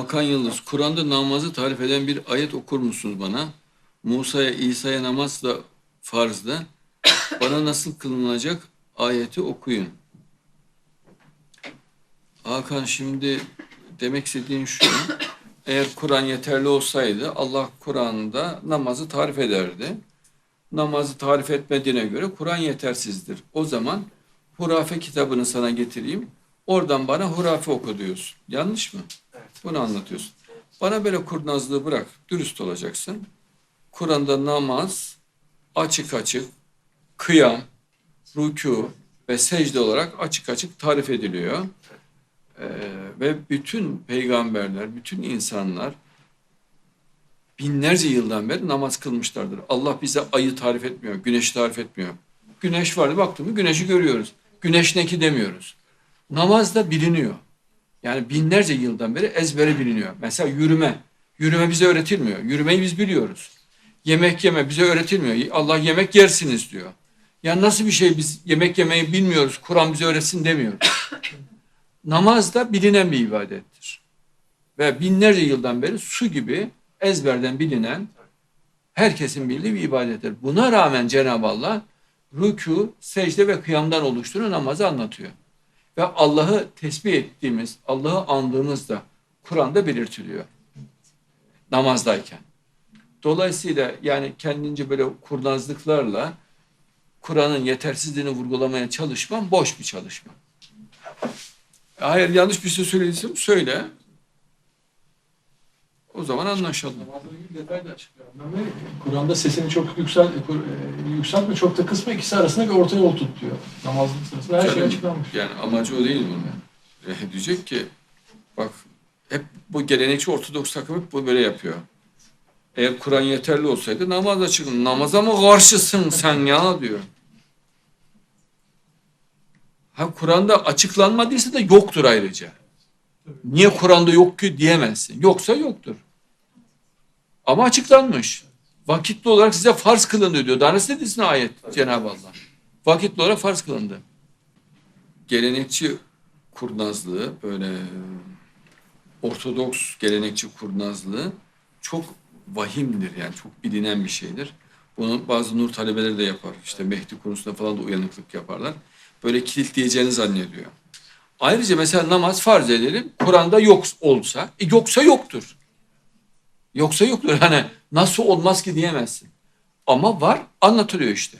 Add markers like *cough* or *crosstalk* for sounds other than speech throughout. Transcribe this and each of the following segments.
Hakan Yıldız, Kur'an'da namazı tarif eden bir ayet okur musunuz bana? Musa'ya, İsa'ya namaz da farzdı. Bana nasıl kılınacak ayeti okuyun. Hakan şimdi demek istediğin şu. Eğer Kur'an yeterli olsaydı Allah Kur'an'da namazı tarif ederdi. Namazı tarif etmediğine göre Kur'an yetersizdir. O zaman hurafe kitabını sana getireyim. Oradan bana hurafe oku diyorsun. Yanlış mı? Bunu anlatıyorsun. Bana böyle kurnazlığı bırak. Dürüst olacaksın. Kur'an'da namaz açık açık kıyam, rükû ve secde olarak açık açık tarif ediliyor. Ee, ve bütün peygamberler, bütün insanlar binlerce yıldan beri namaz kılmışlardır. Allah bize ayı tarif etmiyor, güneşi tarif etmiyor. Güneş vardı baktım mı güneşi görüyoruz. Güneş ne ki demiyoruz. Namaz da biliniyor. Yani binlerce yıldan beri ezbere biliniyor. Mesela yürüme. Yürüme bize öğretilmiyor. Yürümeyi biz biliyoruz. Yemek yeme bize öğretilmiyor. Allah yemek yersiniz diyor. Ya nasıl bir şey biz yemek yemeyi bilmiyoruz. Kur'an bize öğretsin demiyor. *coughs* Namaz da bilinen bir ibadettir. Ve binlerce yıldan beri su gibi ezberden bilinen herkesin bildiği bir ibadettir. Buna rağmen Cenab-ı Allah rükû, secde ve kıyamdan oluştuğunu namazı anlatıyor. Ve Allah'ı tesbih ettiğimiz, Allah'ı andığımız da Kur'an'da belirtiliyor. Namazdayken. Dolayısıyla yani kendince böyle kurnazlıklarla Kur'an'ın yetersizliğini vurgulamaya çalışmam boş bir çalışma. Hayır yanlış bir şey söylediysem söyle. O zaman anlaşalım. Namazla ilgili detay da de Kur'an'da sesini çok yüksel, yükseltme çok da kısma ikisi arasında bir orta yol tut diyor. Namazın sırasında her şey açıklanmış. Yani amacı o değil bunun. Yani diyecek ki bak hep bu gelenekçi Ortodoks takım hep bu böyle yapıyor. Eğer Kur'an yeterli olsaydı namaz açık. Namaza mı karşısın sen ya diyor. Ha Kur'an'da açıklanmadıysa da yoktur ayrıca. Niye Kur'an'da yok ki diyemezsin. Yoksa yoktur. Ama açıklanmış. Vakitli olarak size farz kılındı diyor. Daha nasıl desin ayet Cenab-ı Allah. Vakitli olarak farz kılındı. Gelenekçi kurnazlığı böyle Ortodoks gelenekçi kurnazlığı çok vahimdir yani çok bilinen bir şeydir. Bunu bazı nur talebeleri de yapar. İşte Mehdi konusunda falan da uyanıklık yaparlar. Böyle kilitleyeceğini zannediyor. Ayrıca mesela namaz farz edelim. Kur'an'da yok olsa, e yoksa yoktur. Yoksa yoktur. Hani nasıl olmaz ki diyemezsin. Ama var anlatılıyor işte.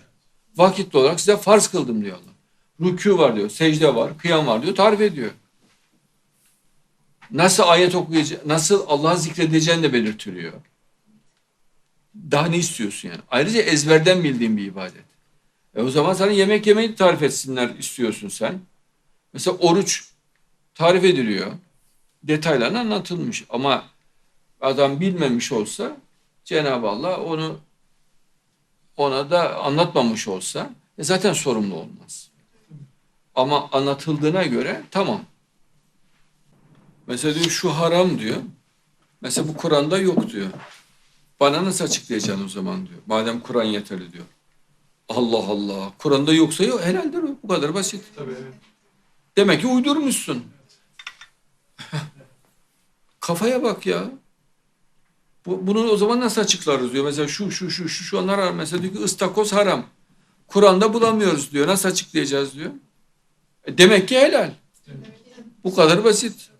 Vakitli olarak size farz kıldım diyor Allah. Rükû var diyor, secde var, kıyam var diyor, tarif ediyor. Nasıl ayet okuyacak, nasıl Allah'ı zikredeceğini de belirtiliyor. Daha ne istiyorsun yani? Ayrıca ezberden bildiğin bir ibadet. E o zaman sana yemek yemeyi tarif etsinler istiyorsun sen. Mesela oruç tarif ediliyor. Detaylarına anlatılmış ama adam bilmemiş olsa Cenab-ı Allah onu ona da anlatmamış olsa e zaten sorumlu olmaz. Ama anlatıldığına göre tamam. Mesela diyor şu haram diyor. Mesela bu Kur'an'da yok diyor. Bana nasıl açıklayacaksın o zaman diyor. Madem Kur'an yeterli diyor. Allah Allah. Kur'an'da yoksa yok. Herhalde o. Bu kadar basit. Tabii. Demek ki uydurmuşsun. Kafaya bak ya. Bu, bunu o zaman nasıl açıklarız diyor. Mesela şu şu şu şu şu onlar haram. Mesela diyor ki ıstakoz haram. Kur'an'da bulamıyoruz diyor. Nasıl açıklayacağız diyor. E demek ki helal. Bu kadar basit.